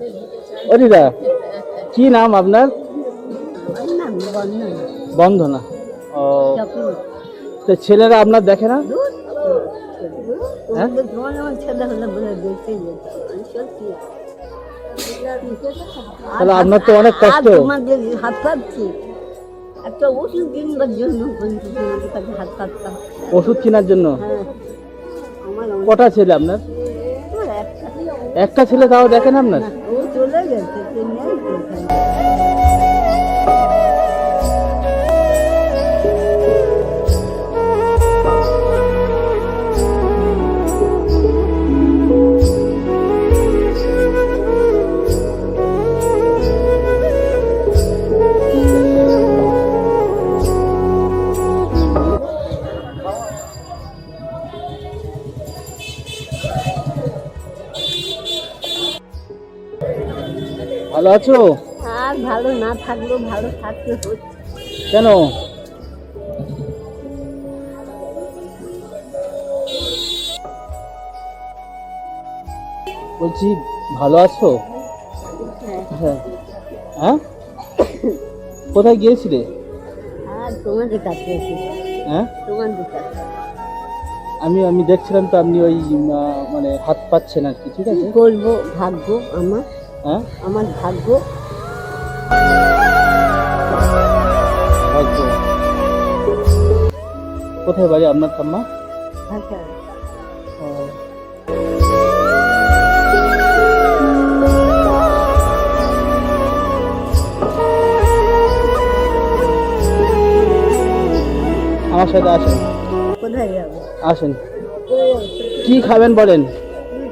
ও দিদা কি নাম আপনার? বন্ধন ও তো ছেলেরা আপনার দেখে না? হ্যাঁ? তাহলে আপনার তো অনেক কষ্ট। হাত পাচ্ছি একটা ওষুধ কিনবার জন্য হাত পাততাম। ওষুধ কেনার জন্য? হ্যাঁ। কটা ছেলে আপনার? একটা ছেলে তাও দেখেন আপনার? ও চলে গেছে ভালো আছো? আর ভালো না থাকলেও ভালো থাকতে হচ্ছে। কেন? বলছি ভালো আছো? হ্যাঁ। হ্যাঁ? কোথায় গিয়েছিলে? আর তোমাদের কাছে হ্যাঁ? তোমাদের কাছে। আমি আমি দেখছিলাম তো আপনি ওই মানে হাত পাচ্ছেন আর কি ঠিক কি আছে করব? ভাগ্য আমার। আমার ভাগ্য। কোথায় বাড়ি আপনার ঠাম্মা? আমার সাথে আসেন। কোথায় যাব? আসেন। কি খাবেন বলেন?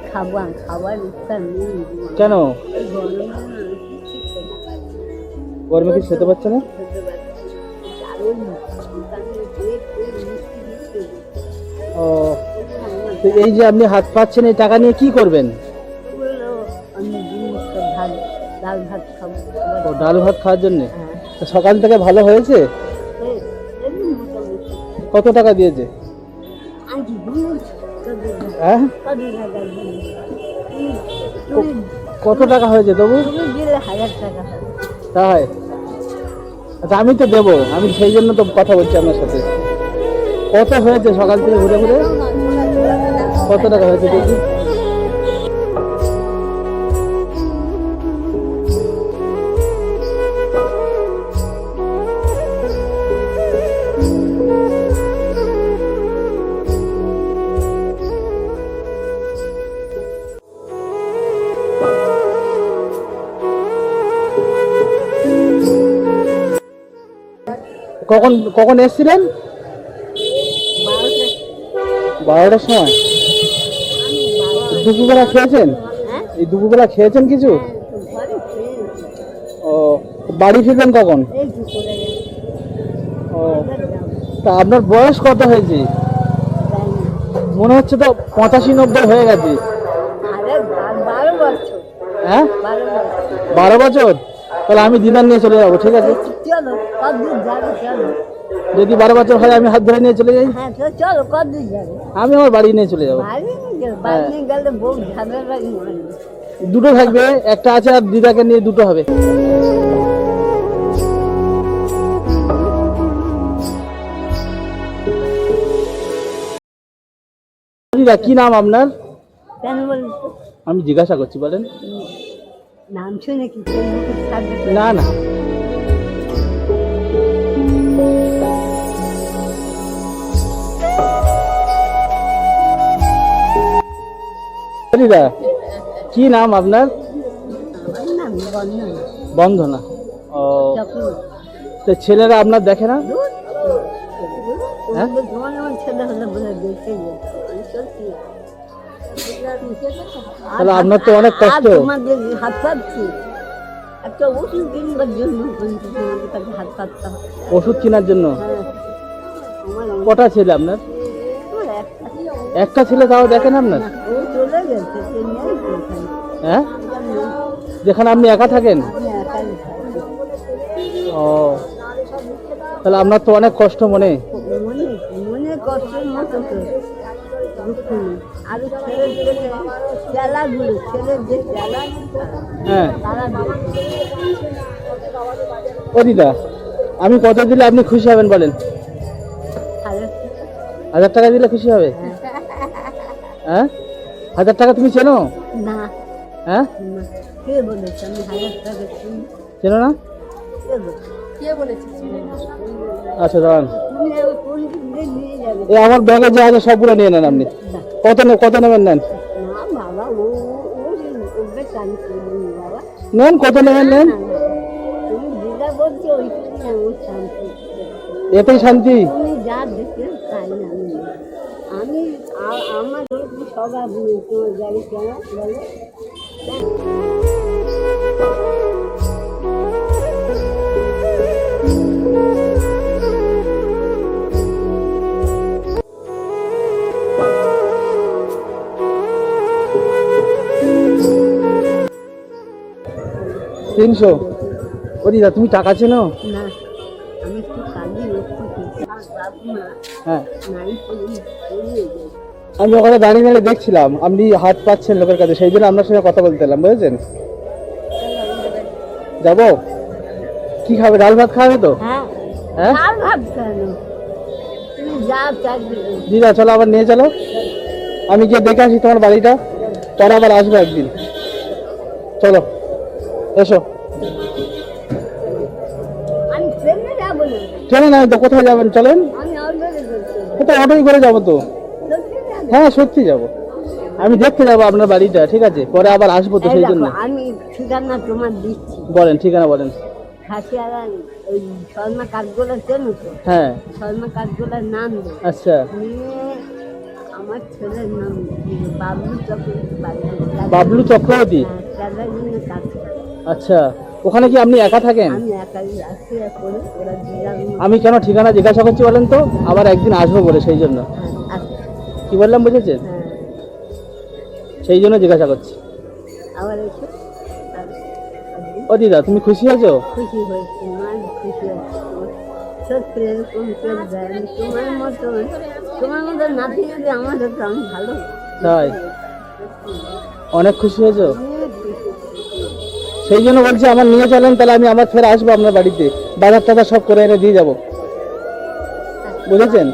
কি খাব খাবার ইচ্ছা নেই। কেন? গরমে কিছু খেতে পারছে না। ও তো এই যে আপনি হাত পাচ্ছেন এই টাকা নিয়ে কি করবেন? ডাল ভাত ও ডাল ভাত খাওয়ার জন্য? হ্যাঁ। সকাল থেকে ভালো হয়েছে? কত টাকা দিয়েছে? হ্যাঁ? কত টাকা হয়েছে তবু। তাই আচ্ছা আমি তো দেবো। আমি সেই জন্য তো কথা বলছি আপনার সাথে। কত হয়েছে সকাল থেকে ঘুরে ঘুরে? কত টাকা হয়েছে দেখি। কখন কখন এসেছিলেন? বারোটার সময়। দুপুরবেলা খেয়েছেন? হ্যাঁ? এই দুপুরবেলা খেয়েছেন কিছু? খেয়ে ও বাড়ি ফিরবেন কখন? ও তা আপনার বয়স কত হয়েছে? মনে হচ্ছে তো পঁচাশি নব্বই হয়ে গেছে। হ্যাঁ? বারো বছর? তাহলে আমি দিদার নিয়ে চলে যাব ঠিক আছে? যদি বারো বছর হয় আমি হাত ধরে নিয়ে চলে যাই? হ্যাঁ আমি আমার বাড়ি নিয়ে চলে যাব। মারবে দুটো থাকবে একটা আছে আর দিদাকে নিয়ে দুটো হবে। দিদা কি নাম আপনার? আমি জিজ্ঞাসা করছি বলেন। নাম শুনে কি না না। কি নাম আপনার? বন্ধনা ও। তো ছেলেরা আপনার দেখে না? হ্যাঁ? তাহলে আপনার তো অনেক কষ্ট। তোমাদের হাত পাচ্ছি একটা ওষুধ কিনবার জন্য তোমাদের কাছে হাত পাততাম ওষুধ কেনার জন্য? হ্যাঁ কটা ছেলে আপনার? একটা ছেলে। তাও দেখেন আপনার? হ্যাঁ? যেখানে আপনি একা থাকেন। ও। তাহলে আপনার তো অনেক কষ্ট মনে। মনে মনে কষ্টের মতো তো দুঃখ নেই আর ছেলে ছেলে চেলাগুলো ছেলের যে চেলা হ্যাঁ। তারা ও দিদা আমি কত দিলে আপনি খুশি হবেন বলেন? হাজার টাকা। দিলে খুশি হবে? হ্যাঁ? হাজার টাকা তুমি চেনো? না। হ্যাঁ? না। কে বলেছে আমি হাজার টাকা চেনো না? কে বলেছে? আচ্ছা দাঁড়ান। এই আমার ব্যাগে যা আছে সবগুলো নিয়ে নেন আপনি। কত কত নেবেন নেন? নেন, কত নেবেন নেন? এতেই শান্তি। আমি আমার ওরকম স্বভাব তোমার গাড়ি কেন তিনশো। ও দিদা তুমি টাকা চেনো? না আমি কালি হ্যাঁ। আমি ওখানে দাঁড়িয়ে দাঁড়িয়ে দেখছিলাম আপনি হাত পাচ্ছেন লোকের কাছে সেই জন্য আপনার সঙ্গে কথা বলতে এলাম বুঝেছেন? যাব? কি খাবে? ডাল ভাত খাবে তো? হ্যাঁ। হ্যাঁ? দিদা চলো আবার নিয়ে চলো। আমি গিয়ে দেখে আসি তোমার বাড়িটা। পরে আবার আসব একদিন। চলো এসো। যাব না ট্রেনে নাই তো কোথায় যাবেন চলেন? কোথায় অটোই করে যাব তো? হ্যাঁ সত্যি যাব। আমি দেখতে যাব আপনার বাড়িটা ঠিক আছে? পরে আবার আসব তো সেই জন্য। আমি ঠিকানা তোমার দিচ্ছি। বলেন ঠিকানা বলেন। খাসিয়ারা ওই শর্মা কাঠগোলা চেনো তো? হ্যাঁ। শর্মা কাঠগোলার নাম আচ্ছা। আমার ছেলের নাম বাবলু চক্রবর্তী বাবলু চক্রবর্তী? হ্যাঁ, আচ্ছা। ওখানে কি আপনি একা থাকেন? আমি কেন ঠিকানা জিজ্ঞাসা করছি বলেন তো? আবার একদিন আসব বলে সেই জন্য। কি বললাম বুঝেছেন? হ্যাঁ। সেই জন্য জিজ্ঞাসা করছি। ও দিদা তুমি খুশি আছো? খুশি হয়েছে খুশি সত্যি এরকম কেউ দেয়নি তোমার মতো তোমার মতো নাতি যদি আমার হতো আমি ভালো। তাই। অনেক খুশি হয়েছো? সেই জন্য বলছি, আমার নিয়ে চলেন, তাহলে আমি আবার ফের আসব আপনার বাড়িতে। বাজার টাজার সব করে এনে দিয়ে যাব। বুঝেছেন?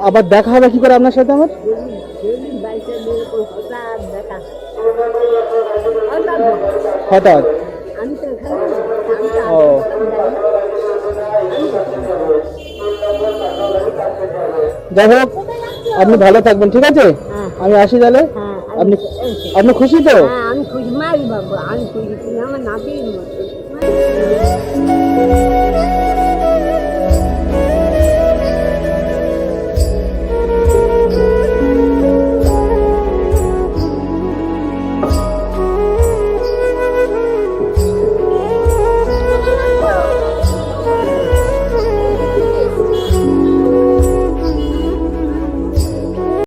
আবার দেখা হবে কি করে আপনার সাথে আমার? হঠাৎ। ও। যাই হোক, আপনি ভালো থাকবেন, ঠিক আছে? আমি আসি তাহলে? হ্যাঁ, আপনি আপনি খুশি তো? হ্যাঁ, আমি খুশি। মারি বাবা আমি খুশি। আমার নাতি।